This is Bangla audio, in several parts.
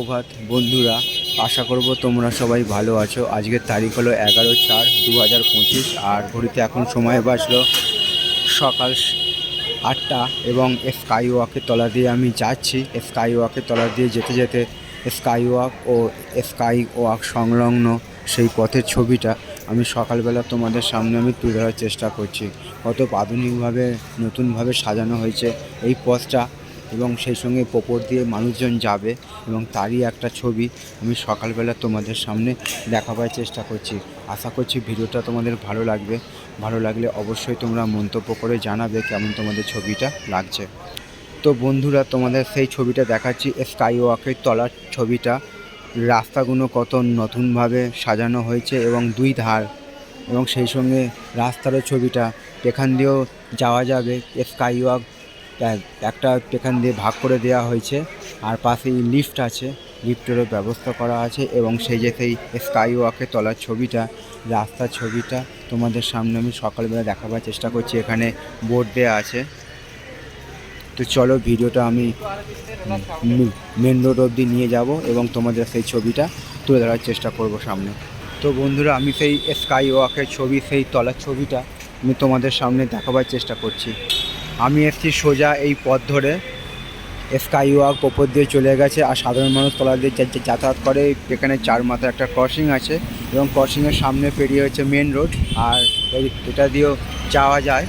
সুপ্রভাত বন্ধুরা। আশা করব তোমরা সবাই ভালো আছো। আজকের তারিখ হলো এগারো চার দু হাজার পঁচিশ, আর ঘড়িতে এখন সময় বাজলো সকাল আটটা এবং স্কাই ওয়াকের তলা দিয়ে আমি যাচ্ছি। স্কাই ওয়াকের তলা দিয়ে যেতে যেতে স্কাই ওয়াক ও স্কাই ওয়াক সংলগ্ন সেই পথের ছবিটা আমি সকালবেলা তোমাদের সামনে আমি তুলে ধরার চেষ্টা করছি। কত আধুনিকভাবে, নতুনভাবে সাজানো হয়েছে। এই পথটা এবং সেই সঙ্গে পোপর দিয়ে মানুষজন যাবে এবং তারই একটা ছবি আমি সকালবেলা তোমাদের সামনে দেখাবার চেষ্টা করছি। আশা করছি ভিডিওটা তোমাদের ভালো লাগবে। ভালো লাগলে অবশ্যই তোমরা মন্তব্য করে জানাবে কেমন তোমাদের ছবিটা লাগছে। তো বন্ধুরা, তোমাদের সেই ছবিটা দেখাচ্ছি স্কাই ওয়াকের তলার ছবিটা। রাস্তাগুলো কত নতুনভাবে সাজানো হয়েছে এবং দুই ধার। এবং সেই সঙ্গে রাস্তারও ছবিটা। এখান দিয়েও যাওয়া যাবে স্কাই ওয়াক একটা এখান দিয়ে ভাগ করে দেওয়া হয়েছে। আর পাশেই লিফট আছে। লিফটেরও ব্যবস্থা করা আছে এবং সেই যে সেই স্কাই ওয়াকে তোলার ছবিটা, রাস্তার ছবিটা তোমাদের সামনে আমি সকালবেলা দেখাবার চেষ্টা করছি। এখানে বোর্ড দেওয়া আছে। তো চলো ভিডিওটা আমি মেন রোড অবধি নিয়ে যাব এবং তোমাদের সেই ছবিটা তুলে ধরার চেষ্টা করব সামনে। তো বন্ধুরা, আমি সেই স্কাই ওয়াকের ছবি, সেই তলার ছবিটা আমি তোমাদের সামনে দেখাবার চেষ্টা করছি। আমি এসছি সোজা এই পথ ধরে। স্কাই ওয়াক ওপর দিয়ে চলে গেছে আর সাধারণ মানুষ তলা দিয়ে যাতায়াত করে। এখানে চার মাথায় একটা ক্রসিং আছে এবং ক্রসিংয়ের সামনে পেরিয়ে হচ্ছে মেন রোড আর এটা দিয়েও যাওয়া যায়।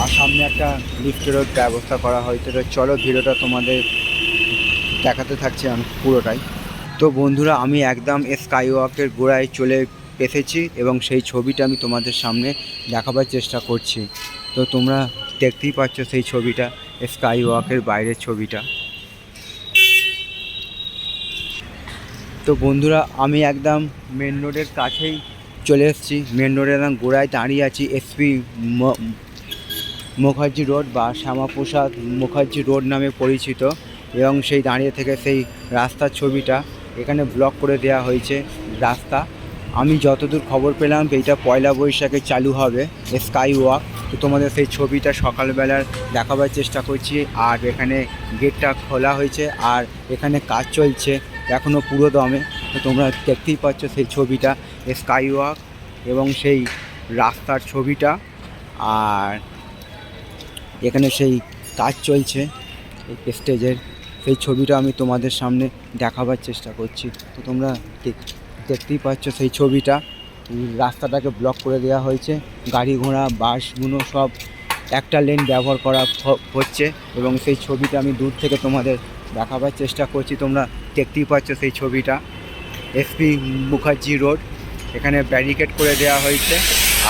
আর সামনে একটা লিফটেরও ব্যবস্থা করা হয়েছে তো চলো ভিডিওটা তোমাদের দেখাতে থাকছে আমি পুরোটাই। তো বন্ধুরা, আমি একদম স্কাই ওয়াকের গোড়ায় চলে এসেছি এবং সেই ছবিটা আমি তোমাদের সামনে দেখাবার চেষ্টা করছি। তো তোমরা দেখতেই পাচ্ছ সেই ছবিটা স্কাই ওয়াকের বাইরের ছবিটা। তো বন্ধুরা, আমি একদম মেন রোডের কাছেই চলে এসেছি। মেন রোডের একদম গোড়ায় দাঁড়িয়ে আছি এসপি মুখার্জি রোড বা শ্যামাপ্রসাদ মুখার্জি রোড নামে পরিচিত এবং সেই দাঁড়িয়ে থেকে সেই রাস্তার ছবিটা এখানে ব্লক করে দেওয়া হয়েছে রাস্তা। আমি যতদূর খবর পেলাম এইটা পয়লা বৈশাখে চালু হবে স্কাই ওয়াক তো তোমাদের সেই ছবিটা সকালবেলার দেখাবার চেষ্টা করছি, আর এখানে গেটটা খোলা হয়েছে, আর এখানে কাজ চলছে এখনও পুরো দমে। তো তোমরা দেখতেই পাচ্ছ সেই ছবিটা স্কাই ওয়াক এবং সেই রাস্তার ছবিটা। আর এখানে সেই কাজ চলছে স্টেজের। সেই ছবিটা আমি তোমাদের সামনে দেখাবার চেষ্টা করছি। তো তোমরা দেখ- দেখতেই পাচ্ছ সেই ছবিটা। রাস্তাটাকে ব্লক করে দেওয়া হয়েছে। গাড়ি ঘোড়া বাসগুলো সব একটা লেন ব্যবহার করা হচ্ছে এবং সেই ছবিটা আমি দূর থেকে তোমাদের দেখাবার চেষ্টা করছি। তোমরা দেখতেই পাচ্ছ সেই ছবিটা। এসপি মুখার্জি রোড, এখানে ব্যারিকেড করে দেওয়া হয়েছে।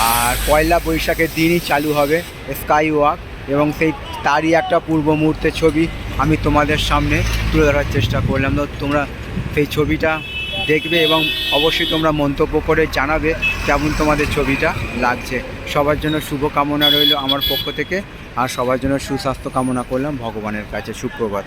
আর পয়লা বৈশাখের দিনই চালু হবে স্কাই ওয়াক এবং সেই তারই একটা পূর্ব মুহূর্তের ছবি আমি তোমাদের সামনে তুলে ধরার চেষ্টা করলাম। তো তোমরা সেই ছবিটা দেখবে এবং অবশ্যই তোমরা মন্তব্য করে জানাবে কেমন তোমাদের ছবিটা লাগছে। সবার জন্য শুভ কামনা রইল আমার পক্ষ থেকে আর সবার জন্য সুস্বাস্থ্য কামনা করলাম ভগবানের কাছে সুপ্রভাত।